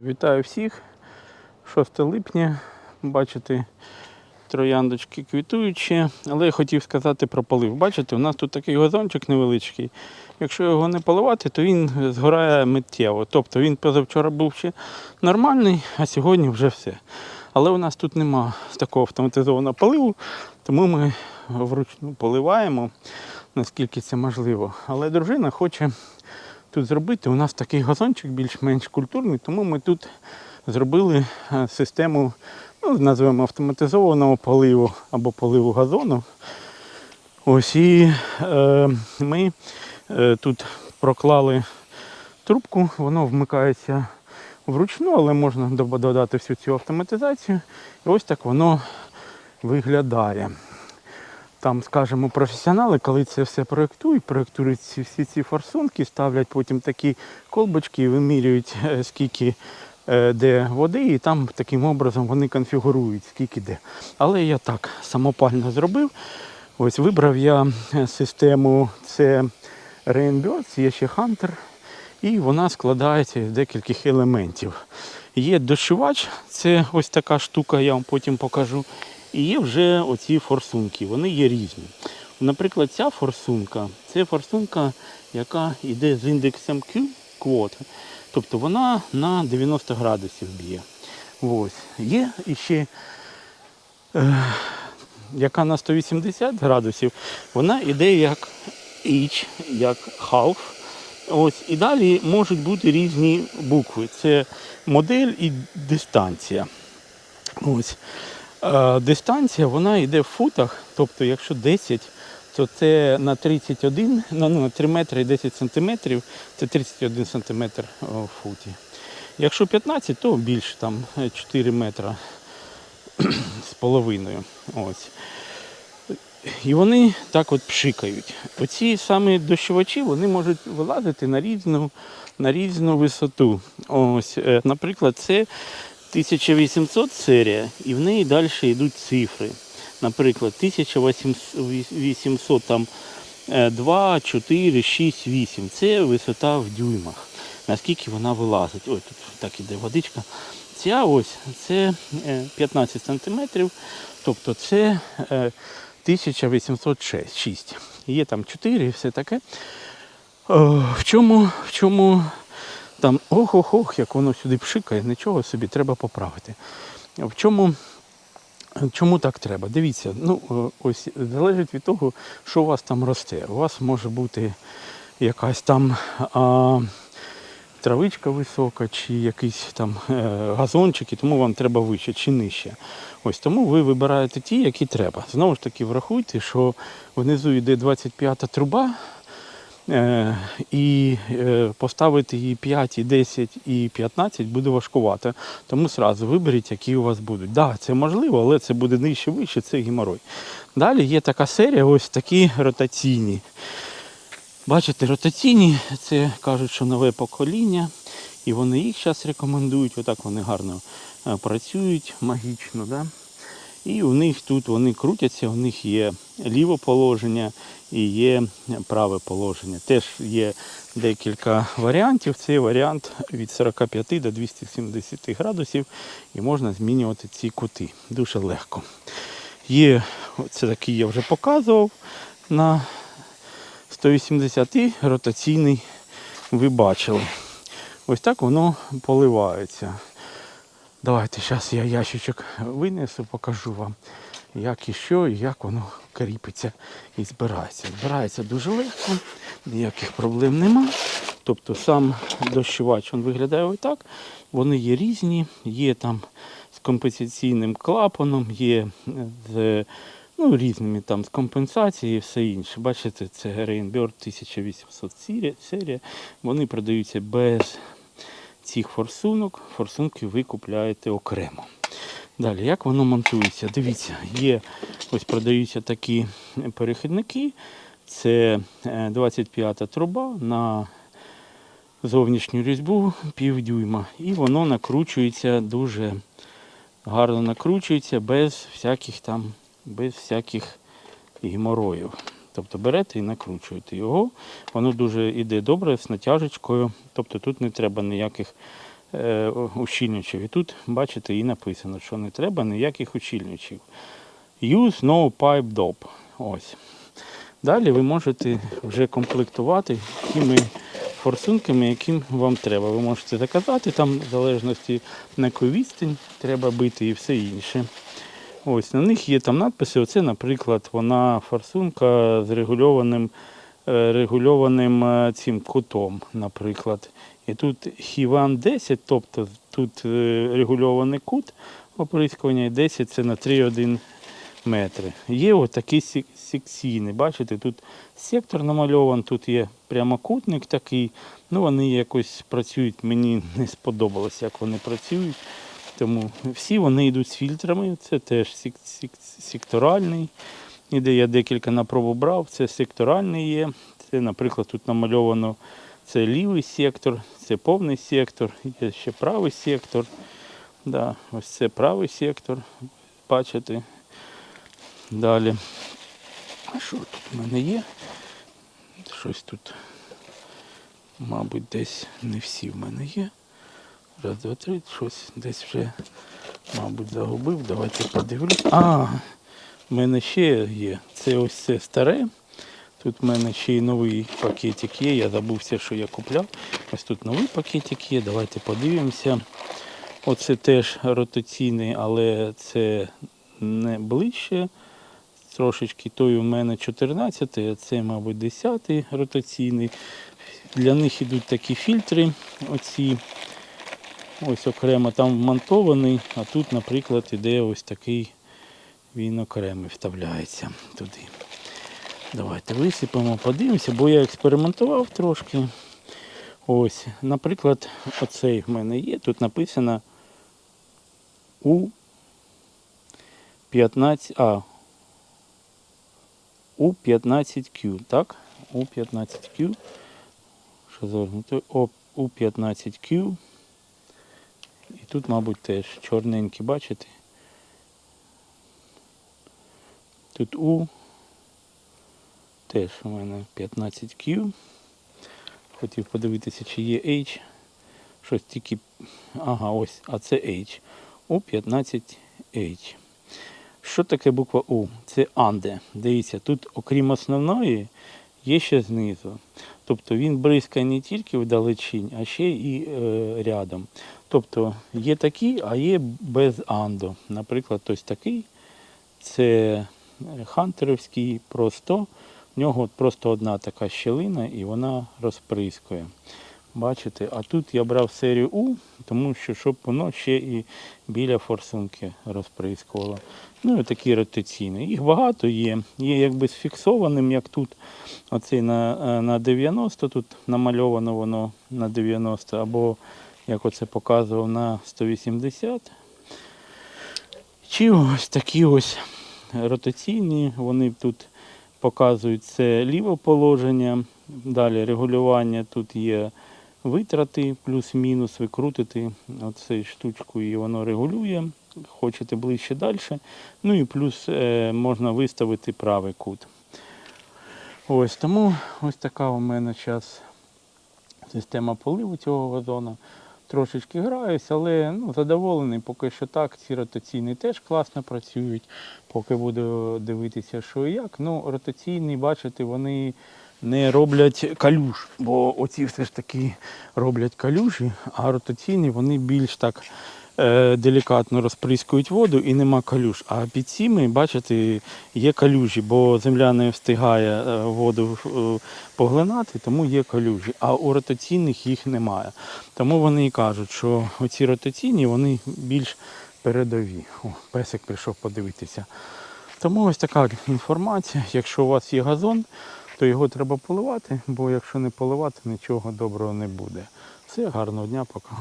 Вітаю всіх. 6 липня. Бачите, трояндочки квітуючі. Але я хотів сказати про полив. Бачите, у нас тут такий газончик невеличкий. Якщо його не поливати, то він згорає миттєво. Тобто він позавчора був ще нормальний, а сьогодні вже все. Але у нас тут нема такого автоматизованого поливу, тому ми вручну поливаємо, наскільки це можливо. Але дружина хоче тут зробити. У нас такий газончик більш-менш культурний, тому ми тут зробили е, систему, ну, називаємо автоматизованого поливу або поливу газону. Ось і е, ми е, тут проклали трубку, воно вмикається вручну, але можна додати всю цю автоматизацію. І ось так воно виглядає. Там, скажімо, професіонали, коли це все проєктують, проєктують ці, всі ці форсунки, ставлять потім такі колбочки вимірюють, е, скільки е, де води, і там таким образом вони конфігурують, скільки де. Але я так самопально зробив. Ось вибрав я е, систему це Rainbirds, є ще Hunter, і вона складається з декількох елементів. Є дощувач, це ось така штука, я вам потім покажу. І є вже оці форсунки, вони є різні. Наприклад, ця форсунка це форсунка, яка йде з індексом Q, квот. Тобто вона на 90 градусів б'є. Ось. Є іще, е, яка на 180 градусів, вона йде як H, як half. Ось. І далі можуть бути різні букви. Це модель і дистанція. Ось. Е, дистанція вона йде в футах, тобто якщо 10, то це на 31, ну, на 3 метри і 10 сантиметрів, це 31 сантиметр в футі. Якщо 15, то більше, там е, 4 метра з половиною. Ось. І вони так от пшикають. Оці саме дощувачі вони можуть вилазити на різну, на різну висоту. Ось, е, наприклад, це 1800 серія, і в неї далі йдуть цифри. Наприклад, 1800 там е, 2, 4, 6, 8. Це висота в дюймах. Наскільки вона вилазить. Ой, тут так іде водичка. Ця ось це е, 15 сантиметрів, тобто це е, 1806. Є там 4 і все таке. Е, В чому, в чому там ох-ох-ох, як воно сюди пшикає, нічого собі треба поправити. В чому, чому так треба? Дивіться, ну е, ось залежить від того, що у вас там росте. У вас може бути якась там а, травичка висока, чи якийсь там е, газончик, і тому вам треба вище чи нижче. Ось тому ви вибираєте ті, які треба. Знову ж таки, врахуйте, що внизу йде 25-та труба. Е, і е, поставити її 5, і 10 і 15 буде важкувато. Тому сразу виберіть, які у вас будуть. Так, да, це можливо, але це буде нижче, вище, це геморой. Далі є така серія, ось такі ротаційні. Бачите, ротаційні, це кажуть, що нове покоління. І вони їх зараз рекомендують. Отак вони гарно е, працюють, магічно. Да? І у них тут вони крутяться, у них є ліве положення і є праве положення. Теж є декілька варіантів. Цей варіант від 45 до 270 градусів і можна змінювати ці кути. Дуже легко. Є, це такий я вже показував на 180 і ротаційний ви бачили. Ось так воно поливається. Давайте зараз я ящичок винесу, покажу вам, як і що, і як воно кріпиться і збирається. Збирається дуже легко, ніяких проблем нема. Тобто сам дощувач він виглядає так. Вони є різні, є там з компенсаційним клапаном, є з ну, різними там з компенсацією і все інше. Бачите, це Rainbird 1800 серія- серія. Вони продаються без цих форсунок. Форсунки ви купляєте окремо. Далі, як воно монтується? Дивіться, є ось продаються такі перехідники. Це е, 25 труба на зовнішню різьбу півдюйма. І воно накручується дуже гарно накручується без всяких там, без всяких геморроїв. Тобто берете і накручуєте його. Воно дуже йде добре з натяжечкою. Тобто тут не треба ніяких е, ущільнювачів. І тут, бачите, і написано, що не треба ніяких ущільнювачів. Use no pipe dop. Ось. Далі ви можете вже комплектувати тими форсунками, яким вам треба. Ви можете заказати, там в залежності на яку треба бити і все інше. Ось на них є там надписи. Оце, наприклад, вона форсунка з регульованим, е, регульованим е, цим кутом, наприклад. І тут хіван 10, тобто тут е, регульований кут оприскування, і 10 це на 3,1 метри. Є отакі сек- секційні. Бачите, тут сектор намальований, тут є прямокутник такий. Ну, вони якось працюють, мені не сподобалось, як вони працюють. Тому всі вони йдуть з фільтрами. Це теж сек- сек- секторальний. І де я декілька на пробу брав, це секторальний є. Це, наприклад, тут намальовано це лівий сектор, це повний сектор, є ще правий сектор. Да, ось це правий сектор. Бачите. Далі. А що тут в мене є? Щось тут, мабуть, десь не всі в мене є. Раз, два, три, щось десь вже, мабуть, загубив. Давайте подивлюсь. А, в мене ще є. Це ось це старе. Тут в мене ще й новий пакетик є. Я забувся, що я купляв. Ось тут новий пакетик є. Давайте подивимося. Оце теж ротаційний, але це не ближче. Трошечки той у мене 14, а це, мабуть, 10 ротаційний. Для них йдуть такі фільтри. Оці. Ось окремо там вмонтований, а тут, наприклад, іде ось такий, він окремий вставляється туди. Давайте висипемо, подивимося, бо я експериментував трошки. Ось, наприклад, оцей в мене є. Тут написано у 15, а, у 15Q, так? У 15Q. Що? О, у 15Q. Тут, мабуть, теж чорненькі, бачите? Тут У. Теж у мене 15Q. Хотів подивитися, чи є H. Щось тільки. Ага, ось, а це H. У 15H. Що таке буква У? Це Анде. Дивіться, тут, окрім основної, є ще знизу. Тобто він бризкає не тільки вдалечінь, а ще і е, рядом. Тобто є такі, а є без андо. Наприклад, ось такий. Це хантерівський просто. В нього просто одна така щелина і вона розприскує. Бачите, а тут я брав серію У, тому що щоб воно ще і біля форсунки розприскувало. Ну і такі ротаційні. Їх багато є. Є якби з фіксованим, як тут. Оцей на, е, на 90, тут намальовано воно на 90, або як оце показував на 180. Чи ось такі ось ротаційні, вони тут показують це ліве положення, далі регулювання, тут є витрати, плюс-мінус, ви крутите оцею штучку і воно регулює. Хочете ближче далі. Ну і плюс е, можна виставити правий кут. Ось тому ось така у мене зараз система поливу цього вазону. Трошечки граюсь, але ну, задоволений поки що так. Ці ротаційні теж класно працюють. Поки буду дивитися, що і як. Ну, ротаційні, бачите, вони не роблять калюж, бо оці все ж таки роблять калюжі, а ротаційні вони більш так е, делікатно розприскують воду і нема калюж. А під цими, бачите, є калюжі, бо земля не встигає е, воду е, поглинати, тому є калюжі. А у ротаційних їх немає. Тому вони і кажуть, що оці ротаційні вони більш передові. О, песик прийшов подивитися. Тому ось така інформація. Якщо у вас є газон, то його треба поливати, бо якщо не поливати, нічого доброго не буде. Все, гарного дня, пока.